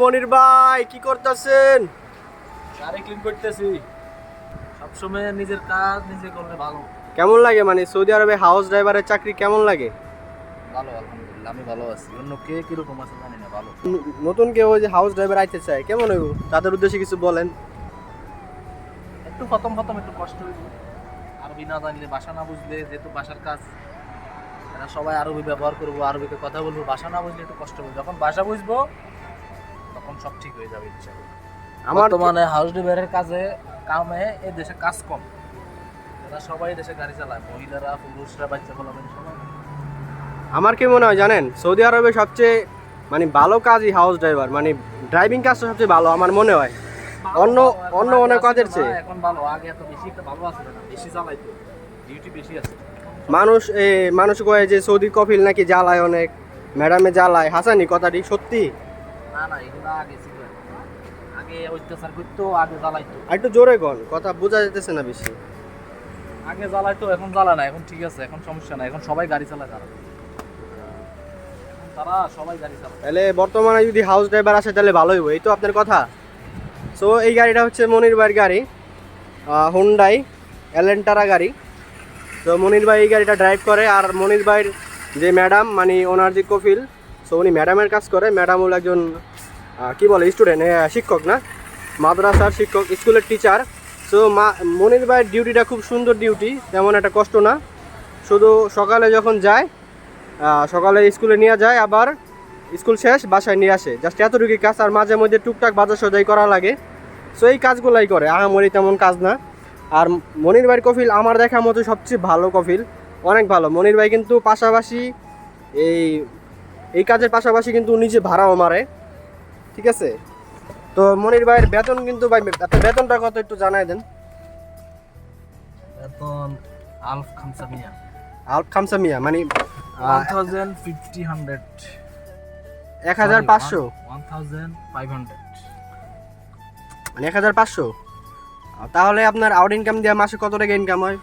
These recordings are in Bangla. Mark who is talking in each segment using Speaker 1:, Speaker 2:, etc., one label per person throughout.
Speaker 1: মনির ভাই কি করতেছেন?
Speaker 2: গাড়ি ক্লিন করতেছি। সবসময় নিজের কাজ নিজে করলে ভালো।
Speaker 1: কেমন লাগে? মানে সৌদি আরবে হাউস ড্রাইভারের চাকরি কেমন লাগে?
Speaker 2: ভালো আলহামদুলিল্লাহ আমি ভালো আছি। অন্য কে কীরকম আছে জানি না ভালো।
Speaker 1: নতুন কেউ ওই যে হাউস ড্রাইভার আইতে চায় কেমন হইব? তাদের উদ্দেশ্যে কিছু বলেন।
Speaker 2: একটু প্রথম প্রথম একটু কষ্ট হইব। আরবি না জানলে ভাষা না বুঝলে যেহেতু ভাষার কাজ এরা সবাই আরবি ব্যবহার করব আরবিতে কথা বলব ভাষা না বুঝলে একটু কষ্ট হবে যখন ভাষা বুঝব তখন সব ঠিক হয়ে যাবে ইনশাআল্লাহ।
Speaker 1: আমার
Speaker 2: মানে হাউস ড্রাইভারের কাজে কামে এই দেশে কাজ কম। এরা সবাই দেশে গাড়ি চালায় মহিলারা পুরুষরা বাচ্চা সবাই।
Speaker 1: আমার কি মনে হয় জানেন সৌদি আরবে সবচেয়ে মানে ভালো কাজই হাউস ড্রাইভার মানে ড্রাইভিং কাজটা সবচেয়ে ভালো আমার মনে হয়। অন্য- অন্য অনেক কাজের চেয়ে।
Speaker 2: এখন ভালো আগে এত বেশি একটা ভালো আসলে না বেশি চালাইতো ডিউটি বেশি আছে।
Speaker 1: মানুষ এ মানুষ কয়ে যে সৌদি কফিল নাকি জ্বালায় অনেক ম্যাডামে জ্বালায় হাসানি কথাটি সত্যি?
Speaker 2: না না এগুলো আগে ছিল। আগে অত্যাচার করতো আগে জ্বালাইতো।
Speaker 1: আর একটু জোরে কথা বোঝা যেতেছে না বেশি।
Speaker 2: আগে জ্বালাইতো এখন জ্বালা না এখন ঠিক আছে এখন সমস্যা এখন সবাই গাড়ি চালায় তারা। তারা সবাই গাড়ি চালায়।
Speaker 1: তাহলে বর্তমানে যদি হাউস ড্রাইভার আসে তাহলে ভালোই হবে এই তো আপনার কথা। সো এই গাড়িটা হচ্ছে মনির ভাইয়ের গাড়ি হুন্ডাই এলেন্টারা গাড়ি। তো মনির ভাই এই গাড়িটা ড্রাইভ করে আর মনির ভাইয়ের যে ম্যাডাম মানে ওনার যে কফিল সো উনি ম্যাডামের কাজ করে। ম্যাডাম হলো একজন কি বলে স্টুডেন্ট শিক্ষক না? মাদ্রাসার শিক্ষক, স্কুলের টিচার সো মা, মনির ভাইয়ের ডিউটিটা খুব সুন্দর ডিউটি তেমন একটা কষ্ট না। শুধু সকালে যখন যায় সকালে স্কুলে নিয়ে যায়, আবার স্কুল শেষ, বাসায় নিয়ে আসে। জাস্ট এতটুকুই কাজ, আর মাঝে মধ্যে টুকটাক বাজার সদাই করা লাগে। সো এই কাজগুলাই করে, আহামরি তেমন কাজ না। আর মনির ভাইয়ের কফিল আমার দেখার মতো সবচেয়ে ভালো কফিল, অনেক ভালো। মনির ভাই কিন্তু পাশাপাশি এই এই কাজের পাশাপাশি কিন্তু নিজে ভাড়াও মারে। ঠিক আছে? তো মনির ভাইয়ের বেতন কিন্তু ভাই আপনার বেতনটা কত একটু জানাই দেন।
Speaker 2: বেতন আলফ খামসা মিয়া।
Speaker 1: আলফ খামসা মিয়া মানে
Speaker 2: হান্ড্রেড
Speaker 1: এক হাজার পাঁচশো? মানে এক হাজার পাঁচশো? তাহলে আপনার আউট ইনকাম দিয়ে মাসে কত টাকা ইনকাম হয়?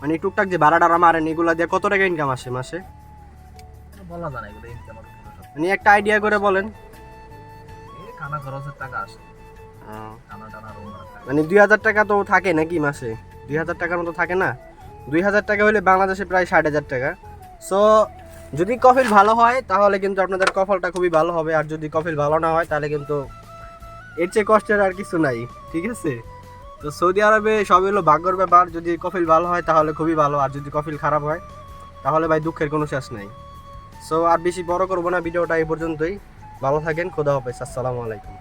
Speaker 1: মানে টুকটাক যে ভাড়া টাড়া মারেন এগুলো দিয়ে কত টাকা ইনকাম আসে মাসে?
Speaker 2: বলা যায় না ইনকাম
Speaker 1: মানে একটা আইডিয়া করে বলেন।
Speaker 2: খানা খরচের টাকা আসে। খানা টানা রুম
Speaker 1: মানে দুই হাজার টাকা তো থাকে নাকি মাসে? দুই হাজার টাকার মতো থাকে না? দুই হাজার টাকা হলে বাংলাদেশে প্রায় ষাট হাজার টাকা। সো যদি কফিল ভালো হয় তাহলে কিন্তু আপনাদের কফলটা খুবই ভালো হবে। আর যদি কফিল ভালো না হয় তাহলে কিন্তু এর চেয়ে কষ্টের আর কিছু নাই। ঠিক আছে? তো সৌদি আরবে সব হলো ভাগ্যর ব্যাপার। যদি কফিল ভালো হয় তাহলে খুবই ভালো। আর যদি কফিল খারাপ হয় তাহলে ভাই দুঃখের কোনো শেষ নাই। সো আর বেশি বড় করব না ভিডিওটা এই পর্যন্তই। ভালো থাকেন খোদা হাফেজ আসসালামু আলাইকুম।